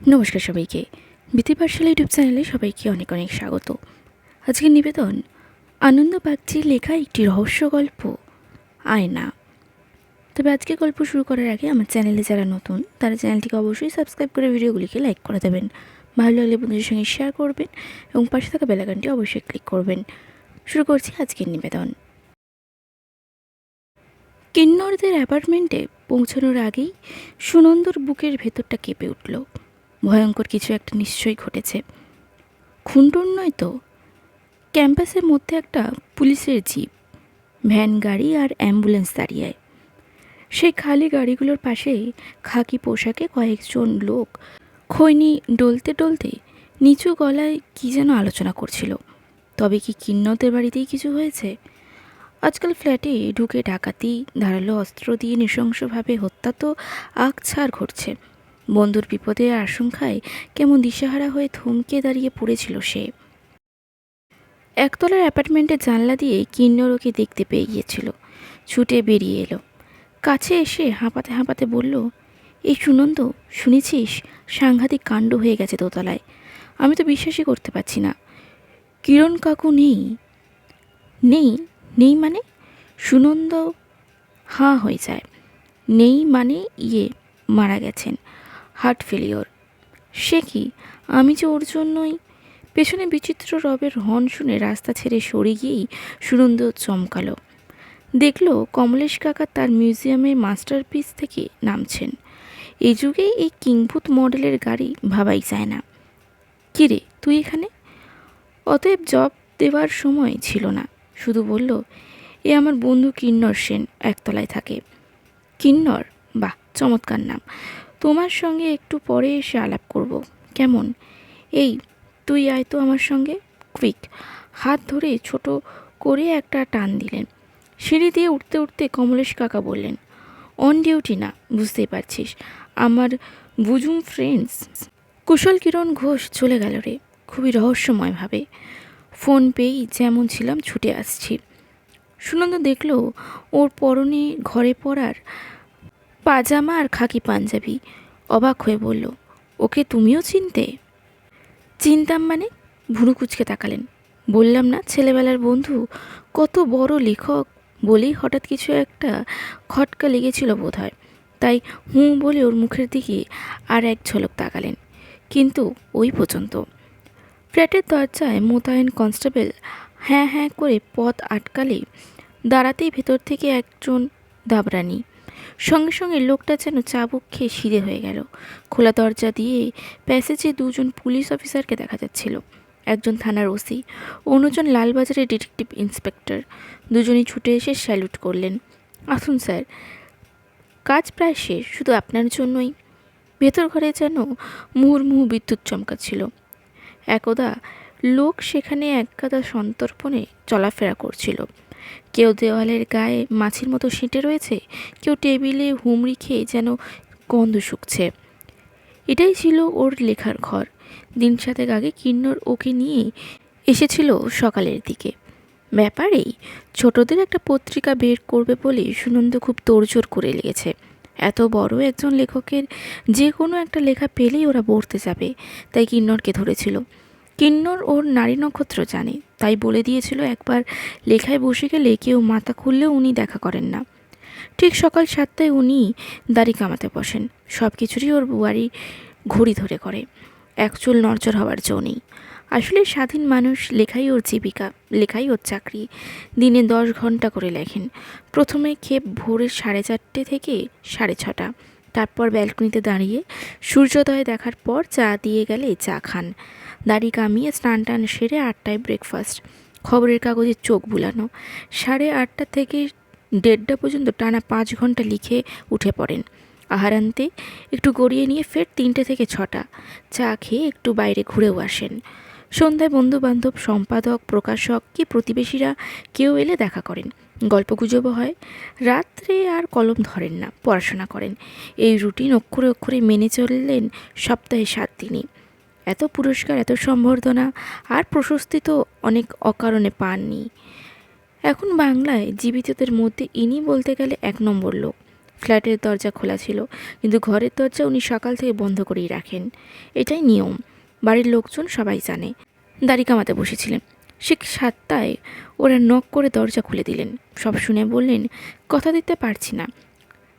নমস্কার সবাইকে। বিতি পাঠশালা ইউটিউব চ্যানেলে সবাইকে অনেক অনেক স্বাগত। আজকের নিবেদন, আনন্দ বাগচির লেখা একটি রহস্য গল্প, আয়না। তবে আজকে গল্প শুরু করার আগে আমার চ্যানেলে যারা নতুন, তারা চ্যানেলটিকে অবশ্যই সাবস্ক্রাইব করে ভিডিওগুলিকে লাইক করে দেবেন। ভালো লাগলে বন্ধুদের সঙ্গে শেয়ার করবেন এবং পাশে থাকা বেলাগানটি অবশ্যই ক্লিক করবেন। শুরু করছি আজকের নিবেদন। কিন্নরদের অ্যাপার্টমেন্টে পৌঁছানোর আগেই সুনন্দর বুকের ভেতরটা কেঁপে উঠল। ভয়ঙ্কর কিছু একটা নিশ্চয়ই ঘটেছে। খুনটুন নয় তো? ক্যাম্পাসের মধ্যে একটা পুলিশের জিপ, ভ্যান গাড়ি আর অ্যাম্বুলেন্স দাঁড়িয়ে। সেই খালি গাড়িগুলোর পাশেই খাকি পোশাকে কয়েকজন লোক খৈনি ডলতে ডলতে নিচু গলায় কী যেন আলোচনা করছিল। তবে কি কিন্নতের বাড়িতেই কিছু হয়েছে? আজকাল ফ্ল্যাটে ঢুকে ডাকাতি, ধারালো অস্ত্র দিয়ে নৃশংসভাবে হত্যা তো আকছার ঘটছে। বন্ধুর বিপদের আশঙ্কায় কেমন দিশেহারা হয়ে থমকে দাঁড়িয়ে পড়েছিল সে। একতলার অ্যাপার্টমেন্টের জানলা দিয়ে কিন্নর ওকে দেখতে পেয়ে গিয়েছিল। ছুটে বেরিয়ে এলো। কাছে এসে হাঁপাতে হাঁপাতে বলল, এই সুনন্দ, শুনেছিস? সাংঘাতিক কাণ্ড হয়ে গেছে দোতলায়। আমি তো বিশ্বাসই করতে পারছি না। কিরণ কাকু নেই? নেই? নেই মানে? সুনন্দ, হাঁ হয়ে যায়। নেই মানে ইয়ে মারা গেছেন। Heart failure. সে কি? আমি যে ওর জন্যই পেছনে বিচিত্র রবের হর্ন শুনে রাস্তা ছেড়ে সরে গিয়েই সুনন্দ চমকালো। দেখল কমলেশ কাকা তার মিউজিয়ামে মাস্টারপিস থেকে নামছেন। এই যুগে এই কিংভূত মডেলের গাড়ি ভাবাই যায় না। কিরে তুই এখানে? অতএব জব দেওয়ার সময় ছিল না। শুধু বলল, এ আমার বন্ধু কিন্নর সেন একতলায় থাকে। কিন্নর? বাহ, চমৎকার নাম। তোমার সঙ্গে একটু পরে এসে আলাপ করব। কেমন? এই, তুই আয় তো আমার সঙ্গে। কুইক। হাত ধরে ছোট করে একটা টান দিলেন। সিঁড়ি দিয়ে উঠতে উঠতে কমলেশ কাকা বললেন অন ডিউটি না, বুঝতেই পারছিস। আমার বুজুম ফ্রেন্ডস কুশল কিরণ ঘোষ চলে গেল রে, খুবই রহস্যময়ভাবে ফোন পেয়েই যেমন ছিলাম ছুটে আসছি। সুনন্দ দেখল ওর পরনে ঘরে পড়ার পাজামা আর খাকি পাঞ্জাবি। অবাক হয়ে বলল, ওকে তুমিও চিনতে? চিনতাম মানে? ভুরু কুচকে তাকালেন। বললাম না, ছেলেবেলার বন্ধু। কত বড় লেখক, বলেই হঠাৎ কিছু একটা খটকা লেগেছিল বোধ হয় তাই হুঁ বলে ওর মুখের দিকে আর এক ঝলক তাকালেন। কিন্তু ওই পর্যন্ত। ফ্ল্যাটের দরজায় মোতায়েন কনস্টেবল হ্যাঁ হ্যাঁ করে পথ আটকালে দাঁড়াতেই ভেতর থেকে একজন দাবরানি সঙ্গে সঙ্গে লোকটা যেন চাবুক খেয়ে সিধে হয়ে গেল। খোলা দরজা দিয়ে প্যাসেজে দুজন পুলিশ অফিসারকে দেখা যাচ্ছিল। একজন থানার ওসি, অন্যজন লালবাজারের ডিটেকটিভ ইন্সপেক্টর। দুজনই ছুটে এসে স্যালুট করলেন। আসুন স্যার, কাজ প্রায় শেষ, শুধু আপনার জন্যই। ভেতর ঘরে যেন মুহুর্মুহু বিদ্যুৎ চমকাচ্ছিল। একদা লোক সেখানে একগাদা সন্তর্পণে চলাফেরা করছিল। কেউ দেওয়ালের গায়ে মাছির মতো সেঁটে রয়েছে, কেউ টেবিলে হুমড়ি খেয়ে যেন গন্ধ শুকছে। এটাই ছিল ওর লেখার ঘর। দিন সাতেক আগে কিন্নর ওকে নিয়ে এসেছিল সকালের দিকে। ব্যাপারেই ছোটদের একটা পত্রিকা বের করবে বলে সুনন্দ খুব তোড়জোড় করে লেগেছে। এত বড় একজন লেখকের যে কোনো একটা লেখা পেলেই ওরা পড়তে যাবে, তাই কিন্নরকে ধরেছিল। কিন্নর ওর নারী নক্ষত্র জানে তাই বলে দিয়েছিল একবার লেখায় বসে গেলে কেউ মাথা খুললেও উনি দেখা করেন না। ঠিক সকাল সাতটায় উনি দাড়ি কামাতে বসেন। সব কিছুরই ওর বুয়ারি ঘড়ি ধরে করে। এক চুল নড়চড় হওয়ার জো নেই। আসলে স্বাধীন মানুষ লেখাই ওর জীবিকা, লেখাই ওর চাকরি। দিনে দশ ঘণ্টা করে লেখেন। প্রথমে খেপ ভোরের সাড়ে চারটে থেকে সাড়ে ছটা। তারপর ব্যালকনিতে দাঁড়িয়ে সূর্যোদয় দেখার পর চা দিয়ে গেলে চা খান। দাড়ি কামিয়ে স্নান টান সেরে আটটায় ব্রেকফাস্ট খবরের কাগজে চোখ বুলানো। সাড়ে আটটা থেকে দেড়টা পর্যন্ত টানা পাঁচ ঘণ্টা লিখে উঠে পড়েন। আহারান্তে একটু গড়িয়ে নিয়ে ফের তিনটে থেকে ছটা। চা খেয়ে একটু বাইরে ঘুরেও আসেন। সন্ধ্যায় বন্ধুবান্ধব, সম্পাদক, প্রকাশক কি প্রতিবেশীরা কেউ এলে দেখা করেন। গল্পগুজবও হয়। রাত্রে আর কলম ধরেন না, পড়াশোনা করেন। এই রুটিন অক্ষরে অক্ষরে মেনে চললেন সপ্তাহে সাত দিনই। এত পুরস্কার, এত সম্বর্ধনা আর প্রশস্তি তো অনেক অকারণে পাননি। এখন বাংলায় জীবিতদের মধ্যে ইনি বলতে গেলে এক নম্বর লোক। ফ্ল্যাটের দরজা খোলা ছিল, কিন্তু ঘরের দরজা উনি সকাল থেকে বন্ধ করেই রাখেন। এটাই নিয়ম। বাড়ির লোকজন সবাই জানে। দাড়ি কামাতে বসেছিলেন। ঠিক সাতটায় ওরা নক করে দরজা খুলে দিলেন। সব শুনে বললেন, কথা দিতে পারছি না।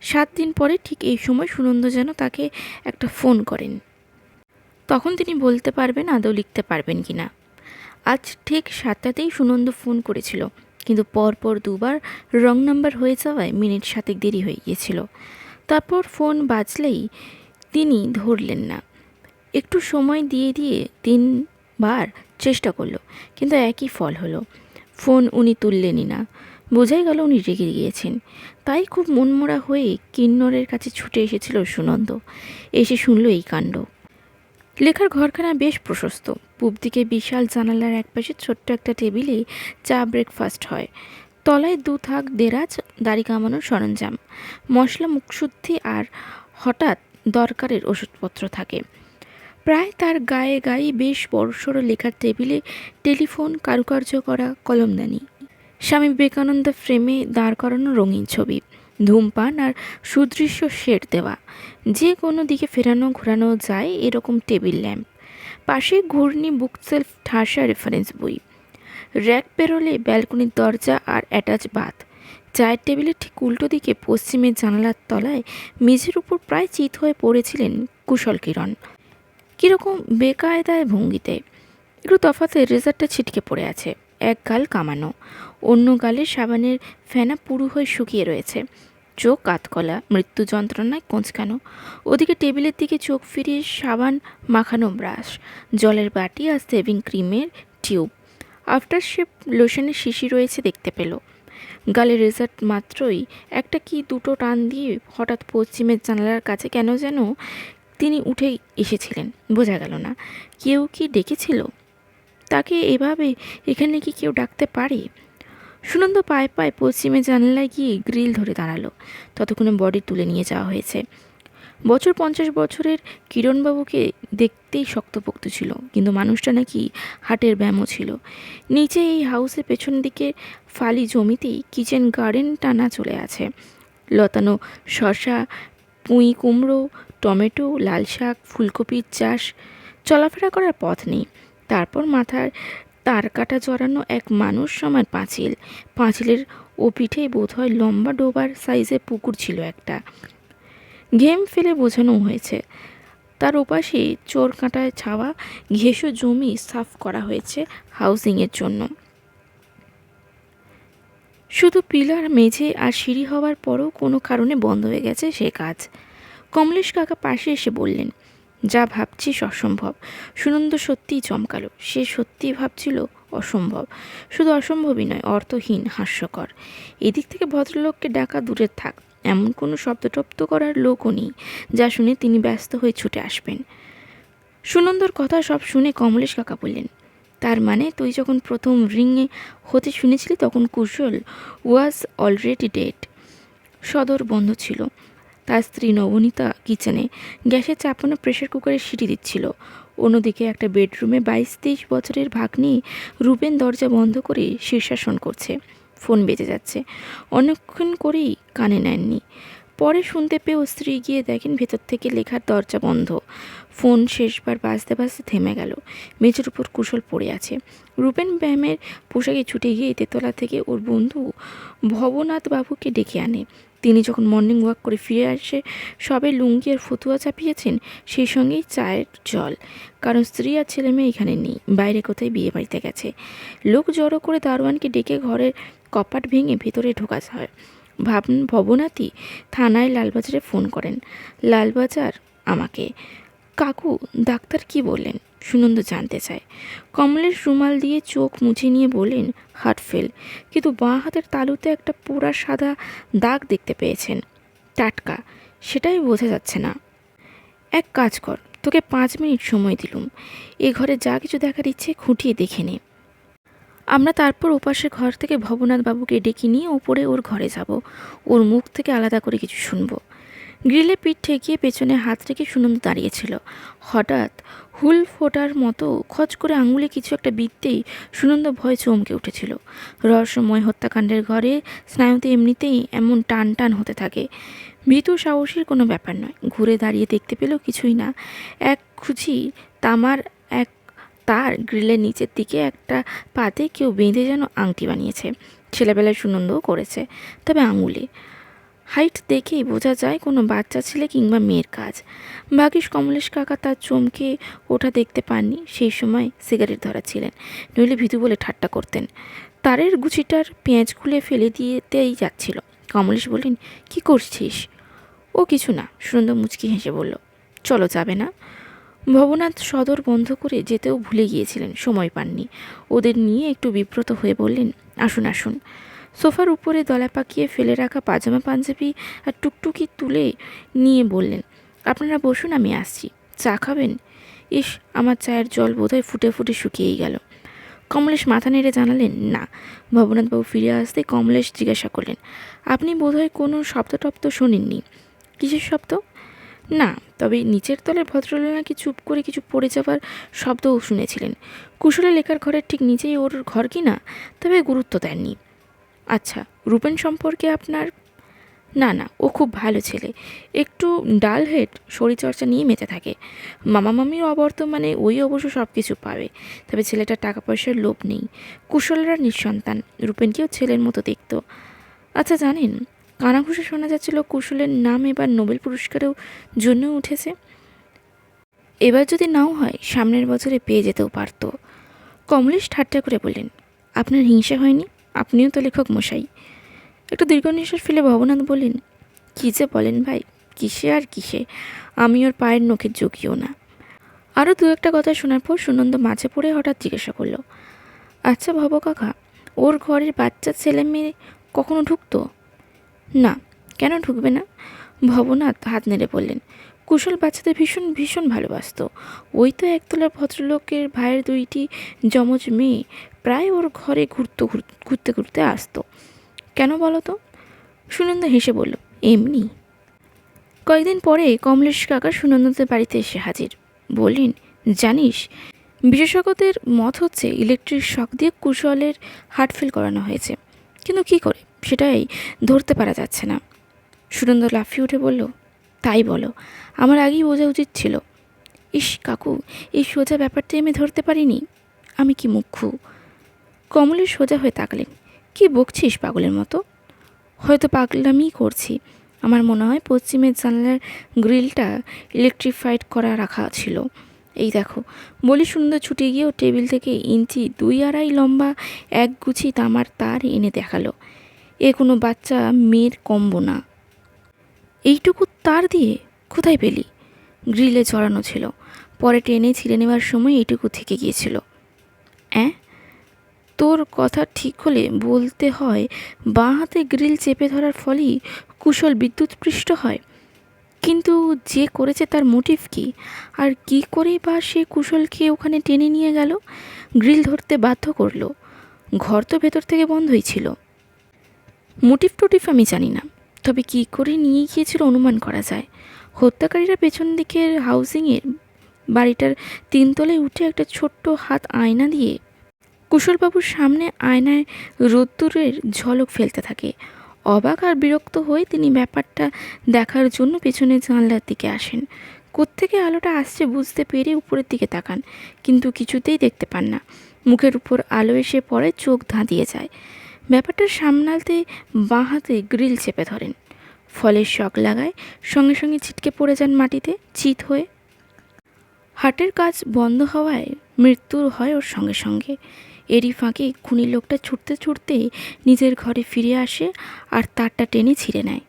সাত দিন পরে ঠিক এই সময় সুনন্দ যেন তাকে একটা ফোন করেন। তখন তিনি বলতে পারবেন আদৌ লিখতে পারবেন কি না আজ ঠিক সাতটাতেই সুনন্দ ফোন করেছিল, কিন্তু পরপর দুবার রং নাম্বার হয়ে যাওয়ায় মিনিট সাতেক দেরি হয়ে গিয়েছিল। তারপর ফোন বাজলেই তিনি ধরলেন না। একটু সময় দিয়ে দিয়ে তিনবার চেষ্টা করল, কিন্তু একই ফল হলো। ফোন উনি তুললেনই না। বোঝাই গেল উনি রেগে গিয়েছেন। তাই খুব মনমরা হয়ে কিন্নরের কাছে ছুটে এসেছিল সুনন্দ। এসে শুনল এই কাণ্ড। লেখার ঘরখানা বেশ প্রশস্ত। পূব দিকে বিশাল জানালার একপাশে ছোট্ট একটা টেবিলে চা ব্রেকফাস্ট হয়। তলায় দু থাক দেরাজ, দাড়ি কামানোর সরঞ্জাম। মশলা মুখশুদ্ধি আর হঠাৎ দরকারের ওষুধপত্র থাকে। প্রায় তার গায়ে গায়ে বেশ বড়সড় লেখার টেবিলে টেলিফোন, কারুকার্য করা, কলমদানি। স্বামী বিবেকানন্দ ফ্রেমে দাঁড় করানো রঙিন ছবি। ধূমপান আর সুদৃশ্য শেড দেওয়া। যে কোনো দিকে ফেরানো ঘোরানো যায় এরকম টেবিল ল্যাম্প। পাশে ঘূর্ণি বুক সেলফ ঠাসা রেফারেন্স বই। র্যাক পেরোলে ব্যালকনির দরজা আর অ্যাটাচ বাথ। চায়ের টেবিলের ঠিক উল্টো দিকে পশ্চিমের জানালার তলায় মেঝের উপর প্রায় চিত হয়ে পড়েছিলেন কুশল কিরণ। কীরকম বেকায়দায় ভঙ্গিতে। একটু তফাতে রেজারটা ছিটকে পড়ে আছে। এক গাল কামানো। অন্য গালে সাবানের ফেনা পুরু হয়ে শুকিয়ে রয়েছে। চোখ কাতকলা, মৃত্যু যন্ত্রণায় কোঁচকানো। ওদিকে টেবিলের দিকে চোখ ফিরিয়ে সাবান মাখানো ব্রাশ, জলের বাটি আর সেভিং ক্রিমের টিউব। আফটার শেপ লোশনের শিশি রয়েছে দেখতে পেল। গালে রেজার্ট মাত্রই একটা কি দুটো টান দিয়ে হঠাৎ পশ্চিমের জানালার কাছে কেন যেন তিনি উঠে এসেছিলেন। বোঝা গেল না। কেউ কি ডেকেছিল? তাকে এভাবে এখানে কি কেউ ডাকতে পারে? সুনন্দ পায়ে পায়ে পশ্চিমে জানালায় গিয়ে গ্রিল ধরে দাঁড়াল। ততক্ষণে বডি তুলে নিয়ে যাওয়া হয়েছে। বছর পঞ্চাশ বছরের কিরণবাবুকে দেখতেই শক্তপোক্ত ছিল, কিন্তু মানুষটা নাকি হাটের ব্যায়ামও ছিল। নিচে এই হাউসের পেছন দিকে ফালি জমিতেই কিচেন গার্ডেন টানা চলে আছে। লতানো শশা পুঁই কুমড়ো, টমেটো, লাল শাক, ফুলকপির চাষ, চলাফেরা করার পথ নেই। তারপর মাথার তার কাটা জড়ানো এক মানুষ সমান পাঁচিল। পাঁচিলের ও পিঠে বোধহয় লম্বা ডোবার সাইজে পুকুর ছিল একটা। ঘেম ফেলে বোঝানো হয়েছে। তার ওপাশে চোর কাঁটায় ছাওয়া ঘেঁষো জমি সাফ করা হয়েছে হাউজিংয়ের জন্য। শুধু পিলার, মেঝে আর সিঁড়ি হওয়ার পরও কোনো কারণে বন্ধ হয়ে গেছে সে কাজ। কমলেশ কাকা পাশে এসে বললেন যা ভাবছিস অসম্ভব সুনন্দ সত্যিই চমকালো। সে সত্যিই ভাবছিল অসম্ভব। শুধু অসম্ভবই নয়, অর্থহীন, হাস্যকর। এদিক থেকে ভদ্রলোককে ডাকা দূরে থাক। এমন কোনো শব্দটপ্ত করার লোকও নেই, যা শুনে তিনি ব্যস্ত হয়ে ছুটে আসবেন। সুনন্দর কথা সব শুনে কমলেশ কাকা বললেন, তার মানে তুই যখন প্রথম রিংয়ে হতে শুনেছিলি তখন কুশল ওয়াজ অলরেডি ডেড সদর বন্ধ ছিল। তার স্ত্রী নবনীতা কিচেনে গ্যাসের চাপানো প্রেশার কুকারে সিটি দিচ্ছিল। অন্যদিকে একটা বেডরুমে বাইশ তেইশ বছরের ভাগ্নি রুবেন দরজা বন্ধ করে শীর্ষাসন করছে। ফোন বেজে যাচ্ছে। অনেকক্ষণ করেই কানে নেননি। পরে শুনতে পেয়েও স্ত্রী গিয়ে দেখেন ভেতর থেকে লেখার দরজা বন্ধ। ফোন শেষবার বাজতে বাজতে থেমে গেল। মেঝের উপর কুশল পড়ে আছে। রূপেন ব্যায়ামের পোশাকে ছুটে গিয়ে তেতলা থেকে ওর বন্ধু ভবনাথ বাবুকে ডেকে আনে। তিনি যখন মর্নিং ওয়াক করে ফিরে আসে, সবে লুঙ্গি আর ফতুয়া চাপিয়েছেন, সেই সঙ্গেই চায়ের জল। কারণ স্ত্রী আর ছেলে মেয়ে এখানে নেই, বাইরে কোথায় বিয়ে বাড়িতে গেছে। লোক জড়ো করে দারোয়ানকে ডেকে ঘরের কপাট ভেঙে ভেতরে ঢোকা হয়। ভাব ভবনাথই থানায় লালবাজারে ফোন করেন, লালবাজার, আমাকে। কাকু, ডাক্তার কি বললেন? সুনন্দ জানতে চায়। কমলের রুমাল দিয়ে চোখ মুছে নিয়ে বললেন হার্ট ফেল। কিন্তু বাঁ হাতের তালুতে একটা পোড়া সাদা দাগ দেখতে পেয়েছেন। টাটকা, সেটাই বোঝা যাচ্ছে না। এক কাজ কর, তোকে পাঁচ মিনিট সময় দিলুম। এ ঘরে যা কিছু দেখার ইচ্ছে খুঁটিয়ে দেখে নে। আমরা তারপর ওপাশের ঘর থেকে ভবনাথ বাবুকে ডেকে নিয়ে ওপরে ওর ঘরে যাব। ওর মুখ থেকে আলাদা করে কিছু শুনব। গ্রিলে পিঠ ঠেকিয়ে পেছনে হাত রেখে সুনন্দ দাঁড়িয়েছিল হঠাৎ হুল ফোটার মতো খচ করে আঙুলে কিছু একটা বিদ্যেই সুনন্দ ভয় চমকে উঠেছিল। রহস্যময় হত্যাকাণ্ডের ঘরে স্নায়ুতে এমনিতেই এমন টান টান হতে থাকে। ভীতু সাহসীর কোনো ব্যাপার নয়। ঘুরে দাঁড়িয়ে দেখতে পেলেও কিছুই না। এক খুঁজি তামার এক তার গ্রিলের নিচের দিকে একটা পাতে কেউ বেঁধে যেন আংটি বানিয়েছে। ছেলেবেলায় সুনন্দও করেছে, তবে আঙুলে। হাইট দেখেই বোঝা যায় কোনো বাচ্চা ছেলে কিংবা মেয়ের কাজ। ভাগিস কমলেশ কাকা তার চমকে ওঠা দেখতে পাননি। সেই সময় সিগারেট ধরা ছিলেন নইলে ভিতু বলে ঠাট্টা করতেন। তারের গুছিটার পেঁয়াজ খুলে ফেলে দিয়েতেই যাচ্ছিল। কমলেশ বললেন, কি করছিস? ও কিছু না সুন্দর মুচকি হেসে বলল, চলো যাবে না? ভবনাথ সদর বন্ধ করে যেতেও ভুলে গিয়েছিলেন। সময় পাননি। ওদের নিয়ে একটু বিব্রত হয়ে বললেন, আসুন আসুন। সোফার উপরে দলা পাকিয়ে ফেলে রাখা পাজামা পাঞ্জাবি আর টুকটুকি তুলে নিয়ে বললেন, আপনারা বসুন, আমি আসছি। চা খাবেন? ইস, আমার চায়ের জল বোধহয় ফুটে ফুটে শুকিয়েই গেল। কমলেশ মাথা নেড়ে জানালেন, না। ভবনাথবাবু ফিরে আসতে কমলেশ জিজ্ঞাসা করলেন, আপনি বোধহয় কোনো শব্দ টব্দ শোনেননি? কিসের শব্দ? না, তবে নিচের তলের ভদ্রলোক নাকি চুপ করে কিছু পড়ে যাওয়ার শব্দও শুনেছিলেন। কুশলে লেখার ঘরের ঠিক নিচেই ওর ঘর কি না? তবে গুরুত্ব দেননি। আচ্ছা রূপেন সম্পর্কে আপনার, না না, ও খুব ভালো ছেলে। একটু ডাল হেড, শরীরচর্চা নিয়ে মেতে থাকে। মামা মামির অবর্তমানে ওই অবশ্য সব কিছু পাবে। তবে ছেলেটার টাকা পয়সার লোভ নেই। কুশলরা নিঃসন্তান। রূপেনকেও ছেলের মতো দেখত। আচ্ছা জানেন, কানাঘুষে শোনা যাচ্ছিল কুশলের নাম এবার নোবেল পুরস্কারেও জন্য উঠেছে। এবার যদি নাও হয়, সামনের বছরে পেয়ে যেতেও পারত। কমলেশ ঠাট্টা করে বললেন, আপনার হিংসা হয়নি? আপনিও তো লেখক মশাই। একটু দীর্ঘ নিঃশ্বাস ফেলে ভবনাথ বললেন, কী যে বলেন ভাই, কিসে আর কিসে? আমি ওর পায়ের নখের যোগিও না। আরও দু একটা কথা শোনার পর সুনন্দ মাঝে পড়ে হঠাৎ জিজ্ঞাসা করল আচ্ছা ভব কাকা, ওর ঘরের বাচ্চা ছেলে মেয়ে কখনো ঢুকতো? না, কেন ঢুকবে না? ভবনাথ হাত নেড়ে বললেন, কুশল বাচ্চাদের ভীষণ ভীষণ ভালোবাসতো। ওই তো একতলার ভদ্রলোকের ভাইয়ের দুইটি যমজ মেয়ে প্রায় ওর ঘরে ঘুরতে ঘুরতে ঘুরতে আসতো। কেন বলো তো? সুনন্দ হেসে বলল, এমনি। কয়েকদিন পরে কমলেশ কাকা সুনন্দদের বাড়িতে এসে হাজির। বললেন, জানিস, বিশেষজ্ঞদের মত হচ্ছে ইলেকট্রিক শক দিয়ে কুশলের হার্ট ফেল করানো হয়েছে। কিন্তু কি করে? সেটাই ধরতে পারা যাচ্ছে না। সুনন্দ লাফিয়ে উঠে বলল, তাই বলো, আমার আগেই বোঝা উচিত ছিল। ইস কাকু, এই সোজা ব্যাপারটা আমি ধরতে পারিনি। আমি কি মুখ্যু কমলের সোজা হয়ে তাকালেন কি বকছিস পাগলের মতো? হয়তো পাগলামিই করছি। আমার মনে হয় পশ্চিমের জানলার গ্রিলটা ইলেকট্রিফাইড করা রাখা ছিল। এই দেখো, বলি সুন্দর ছুটে গিয়েও টেবিল থেকে ইঞ্চি দুই আড়াই লম্বা এক গুছি তামার তার এনে দেখাল। এ কোনো বাচ্চা, মেয়ের কম্বো না। এইটুকু তার দিয়ে কোথায় পেলি? গ্রিলে জড়ানো ছিল। পরে টেনে ছিঁড়ে নেওয়ার সময় এইটুকু থেকে গিয়েছিল। অ্যাঁ? তোর কথা ঠিক হলে বলতে হয়, বাঁ হাতে গ্রিল চেপে ধরার ফলেই কুশল বিদ্যুৎপৃষ্ট হয়। কিন্তু যে করেছে তার মোটিভ কি? আর কি করেই বা সে কুশলকে ওখানে টেনে নিয়ে গেল? গ্রিল ধরতে বাধ্য করল। ঘর তো ভেতর থেকে বন্ধই ছিল। মোটিভ টোটিভ আমি জানি না। তবে কি করে নিয়ে গিয়েছিল অনুমান করা যায়। হত্যাকারীরা পেছন দিকের হাউজিংয়ের বাড়িটার তিনতলায় উঠে একটা ছোট্ট হাত আয়না দিয়ে কুশলবাবুর সামনে আয়নায় রোদ্দুরের ঝলক ফেলতে থাকে। অবাক আর বিরক্ত হয়ে তিনি ব্যাপারটা দেখার জন্য পেছনের জানলার দিকে আসেন। কোত্থেকে আলোটা আসছে বুঝতে পেরে উপরের দিকে তাকান, কিন্তু কিছুতেই দেখতে পান না। মুখের উপর আলো এসে পড়ে চোখ ধাঁধিয়ে যায়। ব্যাপারটা সামলাতে বাঁ হাতে গ্রিল চেপে ধরেন। ফলে শক লাগায়, সঙ্গে সঙ্গে ছিটকে পড়ে যান মাটিতে, চিত হয়ে। হাটের কাজ বন্ধ হওয়ায় মৃত্যুর হয় ওর সঙ্গে সঙ্গে। এরই ফাঁকে খুনি লোকটা ছুটতে ছুটতে নিজের ঘরে ফিরে আসে আর তারটা টেনে ছিঁড়ে নেয়।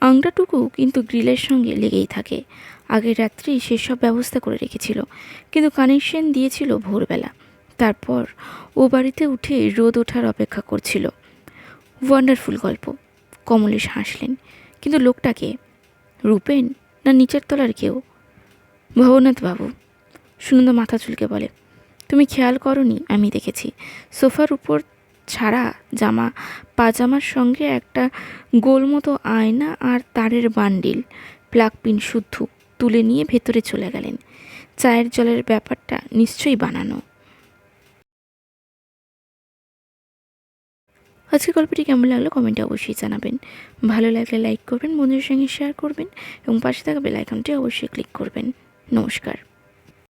আংটাটুকু কিন্তু গ্রিলের সঙ্গে লেগেই থাকে। আগের রাত্রি সেসব ব্যবস্থা করে রেখেছিল, কিন্তু কানেকশন দিয়েছিল ভোরবেলা। তারপর ও বাড়িতে উঠে রোদ ওঠার অপেক্ষা করছিল। ওয়ান্ডারফুল গল্প। কমলেশ হাসলেন, কিন্তু লোকটাকে রূপেন না নিচের তলার কেউ? ভবনাথ বাবু সুনন্দ মাথা চুলকে বলে। তুমি খেয়াল করনি, আমি দেখেছি। সোফার উপর ছাড়া জামা, পাজামার সঙ্গে একটা গোল মতো আয়না আর তারের বান্ডিল। প্লাগ পিন শুদ্ধ, তুলে নিয়ে ভেতরে চলে গেলেন। চায়ের জলের ব্যাপারটা নিশ্চয়ই বানানো। আজকে গল্পটি কেমন লাগল কমেন্টে অবশ্যই জানাবেন। ভালো লাগলে লাইক করবেন, বন্ধুদের সঙ্গে শেয়ার করবেন এবং পাশে থাকা বেল আইকনটি অবশ্যই ক্লিক করবেন। নমস্কার।